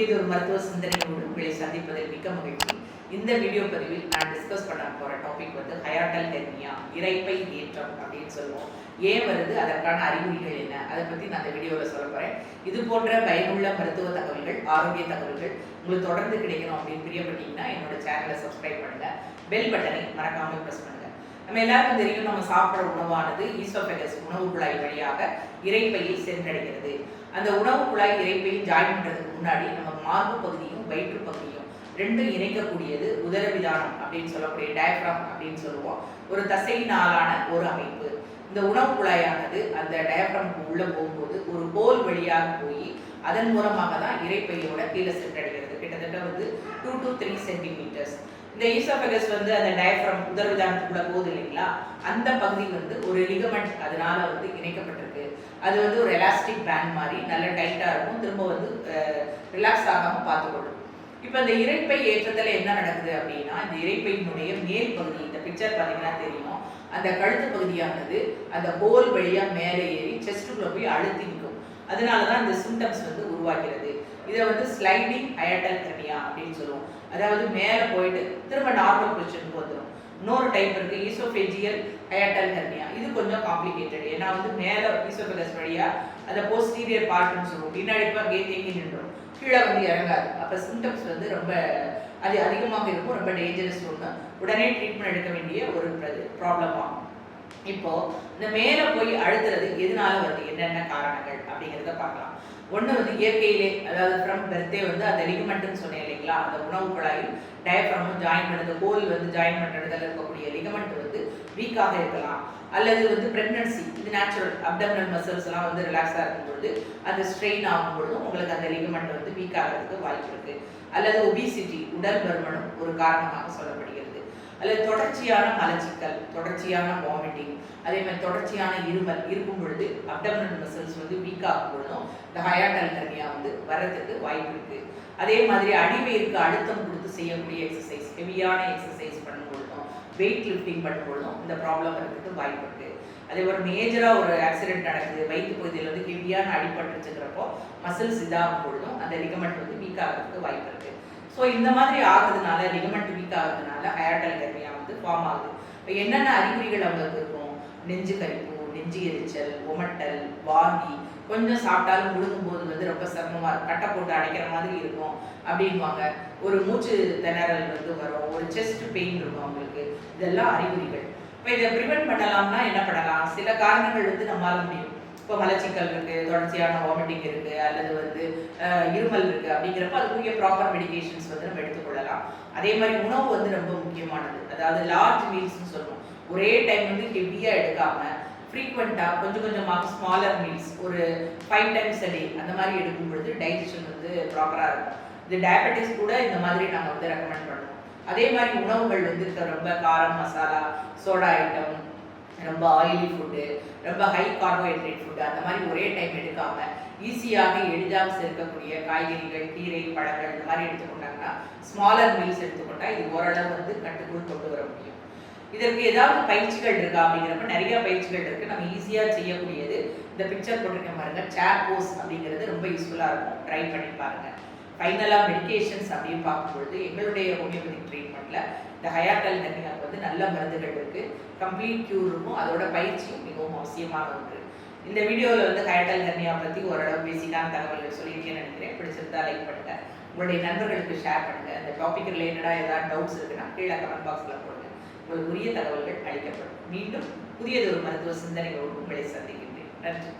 புதியதொரு மருத்துவ சிந்தனையோடு உங்களை சந்திப்பதில் மிக்க மகிழ்ச்சி. இந்த வீடியோ பதிவில் நான் டிஸ்கஸ் பண்ண போகிற டாபிக் வந்து ஹயாட்டல் ஹெர்னியா இறைப்பை ஏற்றம் அப்படின்னு சொல்லுவோம். ஏன் வருது? அதற்கான அறிகுறிகள் என்ன? அதை பற்றி நான் அந்த வீடியோவில் சொல்ல போகிறேன் இது போன்ற பயனுள்ள மருத்துவ தகவல்கள் ஆரோக்கிய தகவல்கள் உங்களுக்கு தொடர்ந்து கிடைக்கணும் அப்படின்னு பிரியப்பட்டீங்கன்னா என்னோட சேனலை சப்ஸ்கிரைப் பண்ணுங்கள் பெல் பட்டனை மறக்காமல் ப்ரெஸ் பண்ணுங்கள் நம்ம எல்லாருக்கும் தெரியும் நம்ம சாப்பிட்ற உணவானது ஈசோபெகஸ் உணவு குழாய் வழியாக இறைப்பையை சென்றடைகிறது. அந்த உணவு குழாய் இறைப்பையை ஜாயின் பண்ணுறதுக்கு முன்னாடி நம்ம மார்பு பகுதியும் வயிற்று பகுதியும் ரெண்டும் இணைக்கக்கூடியது உதரவிதானம் அப்படின்னு சொல்லக்கூடிய டயப்ராம் அப்படின்னு சொல்லுவோம். ஒரு தசையினாலான ஒரு அமைப்பு. இந்த உணவு குழாயானது அந்த டயப்ராமுக்கு உள்ள போகும்போது ஒரு ஹோல் வழியாக போய் அதன் மூலமாக தான் இறைப்பையோட கீழே சென்றடைகிறது. கிட்டத்தட்ட வந்து டூ டு த்ரீ சென்டிமீட்டர்ஸ் இந்த ஈசோஃபகஸ் வந்து அந்த டயஃப்ரம் உதரவிதானத்துக்குள்ள போகுது இல்லைங்களா? அந்த பகுதி வந்து ஒரு லிகமெண்ட் அதனால வந்து இணைக்கப்பட்டிருக்கு. அது வந்து ஒரு எலாஸ்டிக் பேண்ட் மாதிரி நல்ல டைட்டாக இருக்கும். திரும்ப வந்து ரிலாக்ஸ் ஆகாமல் பார்த்துக்கொள்ளும். இப்போ இந்த இறைப்பை ஏற்றத்தில் என்ன நடக்குது அப்படின்னா இந்த இறைப்பையினுடைய மேல் பகுதி இந்த பிக்சர் பார்த்தீங்கன்னா தெரியும். அந்த கழுத்து பகுதியானது அந்த ஹோல் வழியாக மேலே ஏறி செஸ்ட்டுக்குள்ளே போய் அழுத்தி நிற்கும். அதனால தான் இந்த சிம்டம்ஸ் வந்து உருவாகிறது. இதை வந்து ஸ்லைடிங் அயட்டல் கர்னியா அப்படின்னு சொல்லுவோம். அதாவது மேலே போயிட்டு திரும்ப நார்மல் பொசிஷனுக்கு வந்துடும் இன்னொரு டைப் இருக்கு ஈசோஃபேஜியல் அயட்டல் ஹெர்னியா இது கொஞ்சம் காம்ப்ளிகேட்டட் ஏன்னா வந்து மேலே ஈசோஃபெகஸ் வழியா அந்த போஸ்டீரியர் பார்ட்னு சொல்லுவோம். பின்னாடி இப்போ தேங்கி நின்றோம் கீழே வந்து இறங்காது. அப்போ சிம்டம்ஸ் வந்து ரொம்ப அது அதிகமாக இருக்கும். ரொம்ப டேஞ்சரஸ் ஒன்று உடனே ட்ரீட்மெண்ட் எடுக்க வேண்டிய ஒரு ப்ராப்ளம் ஆகும். இப்போ இந்த மேலே போய் அழுத்துறது எதனால வருது? என்னென்ன காரணங்கள்? அப்படிங்கிறத பார்க்கலாம். ஒன்று வந்து இயற்கையிலே அதாவது ஃப்ரம் பெர்த்தே வந்து அந்த லிகமெண்ட்னு சொன்னேன் இல்லைங்களா? அந்த உணவு குழாயும் டயஃப்ரமும் ஜாயின் பண்ணது ஹோல் வந்து ஜாயின் பண்ணுறதுல இருக்கக்கூடிய லிகமெண்ட் வந்து வீக்காக இருக்கலாம். அல்லது வந்து பிரெக்னன்சி இது நேச்சுரல் அப்டமினல் மசில்ஸ் எல்லாம் வந்து ரிலாக்ஸாக இருக்கும் பொழுது அந்த ஸ்ட்ரெயின் ஆகும் பொழுதும் உங்களுக்கு அந்த லிகமெண்ட் வந்து வீக் ஆகிறதுக்கு வாய்ப்பு இருக்கு. அல்லது ஒபிசிட்டி உடல் பருமனும் ஒரு காரணமாக சொல்லப்படுகிறது. அல்லது தொடர்ச்சியான மலச்சிக்கல் தொடர்ச்சியான வாமிட்டிங் அதே மாதிரி தொடர்ச்சியான இருமல் இருக்கும் பொழுது அப்டமினல் மசில்ஸ் வந்து வீக் ஆகும் பொழுதும் இந்த ஹயாட்டல் கர்னியா வந்து வர்றதுக்கு வாய்ப்பு இருக்கு. அதே மாதிரி அடிவேருக்கு அழுத்தம் கொடுத்து செய்யக்கூடிய எக்ஸசைஸ் ஹெவியான எக்ஸசைஸ் பண்ணும் பொழுதும் வெயிட் லிஃப்டிங் பண்ணும் பொழுதும் இந்த ப்ராப்ளம் வர்றதுக்கு வாய்ப்பு இருக்கு. அதே ஒரு மேஜராக ஒரு ஆக்சிடென்ட் நடக்குது வயிற்று பகுதியில் வந்து ஹெவியான அடிபட்டுச்சுங்கிறப்போ மசில்ஸ் இதாகும் பொழுதும் அந்த லிகமெண்ட் வந்து வீக் ஆகிறதுக்கு வாய்ப்பு இருக்கு. ஸோ இந்த மாதிரி ஆகுறதுனால லிகமெண்ட் வீக் ஆகுறதுனால ஹயாட்டல் வந்து ஃபார்ம் ஆகுது. இப்போ என்னென்ன அறிகுறிகள் அவங்களுக்கு இருக்கும்? நெஞ்சு கரிப்பு நெஞ்சு எரிச்சல் உமட்டல் வாந்தி கொஞ்சம் சாப்பிட்டாலும் முழுங்கும் போது வந்து ரொம்ப சிரமமாக இருக்கும். கட்டை போட்டு அடைக்கிற மாதிரி இருக்கும் அப்படின்வாங்க ஒரு மூச்சு திணறல் வந்து வரும். ஒரு செஸ்ட் பெயின் இருக்கும் அவங்களுக்கு. இதெல்லாம் அறிகுறிகள். இப்போ இதை ப்ரிவெண்ட் பண்ணலாம்னா என்ன பண்ணலாம்? சில காரணங்கள் வந்து நம்மளால முடியும். இப்போ மலச்சிக்கல் இருக்கு தொடர்ச்சியான வாமிட்டிங் இருக்கு அல்லது வந்து இருமல் இருக்கு அப்படிங்கிறப்ப அதுக்குரிய ப்ராப்பர் மெடிகேஷன்ஸ் வந்து நம்ம எடுத்துக்கொள்ளலாம். அதே மாதிரி உணவு வந்து ரொம்ப முக்கியமானது. அதாவது லார்ஜ் மீல்ஸ்னு சொல்லுவோம் ஒரே டைம் வந்து ஹெவியாக எடுக்காம ஃப்ரீக்வெண்ட்டாக கொஞ்சம் கொஞ்சமாக ஸ்மாலர் மீல்ஸ் ஒரு ஃபைவ் டைம்ஸ் அ டே அந்த மாதிரி எடுக்கும் பொழுது டைஜஷன் வந்து ப்ராப்பராக இருக்கும். இது டயபெட்டிஸ் கூட இந்த மாதிரி நாங்கள் வந்து ரெக்கமெண்ட் பண்ணுவோம். அதே மாதிரி உணவுகள் வந்து ரொம்ப காரம் மசாலா சோடா ஐட்டம் ரொம்ப ஆயிலி ஃபுட்டு ரொம்ப ஹை கார்போஹைட்ரேட் ஃபுட்டு அந்த மாதிரி ஒரே டைம் எடுக்காம ஈஸியாக எளிதாக சேர்க்கக்கூடிய காய்கறிகள் கீரை பழங்கள் இந்த மாதிரி எடுத்துக்கொண்டாங்கன்னா ஸ்மாலர் மீல்ஸ் எடுத்துக்கொண்டா இது ஓரளவு வந்து கட்டுக்குள் கொண்டு வர முடியும். இதற்கு ஏதாவது பயிற்சிகள் இருக்கா அப்படிங்கிறப்ப நிறைய பயிற்சிகள் இருக்கு. நம்ம ஈஸியாக செய்யக்கூடியது இந்த பிக்சர் போட்டிருக்க பாருங்க சேர் போஸ் அப்படிங்கிறது ரொம்ப யூஸ்ஃபுல்லாக இருக்கும். ட்ரை பண்ணி பாருங்கள் ஃபைனலாக மெடிக்கேஷன்ஸ் அப்படின்னு பார்க்கும்பொழுது எங்களுடைய ஹோமியோபதிக் ட்ரீட்மெண்ட்டில் இந்த ஹயாட்டல் நெர்னியாவுக்கு வந்து நல்ல மருந்துகள் இருக்குது கம்ப்ளீட் க்யூர் இருக்கும். அதோட பயிற்சியும் மிகவும் அவசியமான ஒன்று இந்த வீடியோவில் வந்து ஹயாட்டல் நெர்னியா பற்றி ஓரளவு பேசிக்கான தகவல்கள் சொல்லியிருக்கேன்னு நினைக்கிறேன். பிடிச்சிருந்தா லைக் பண்ணுங்கள் உங்களுடைய நண்பர்களுக்கு ஷேர் பண்ணுங்கள் அந்த டாபிக் ரிலேட்டடாக ஏதாவது டவுட்ஸ் இருக்குன்னா கீழே கமெண்ட் பாக்ஸில் போடுங்க. உங்களுக்கு உரிய தகவல்கள் அளிக்கப்படும். மீண்டும் புதியதொரு மருத்துவ சிந்தனைகளோடு உங்களை சந்திக்கின்றேன். நன்றி.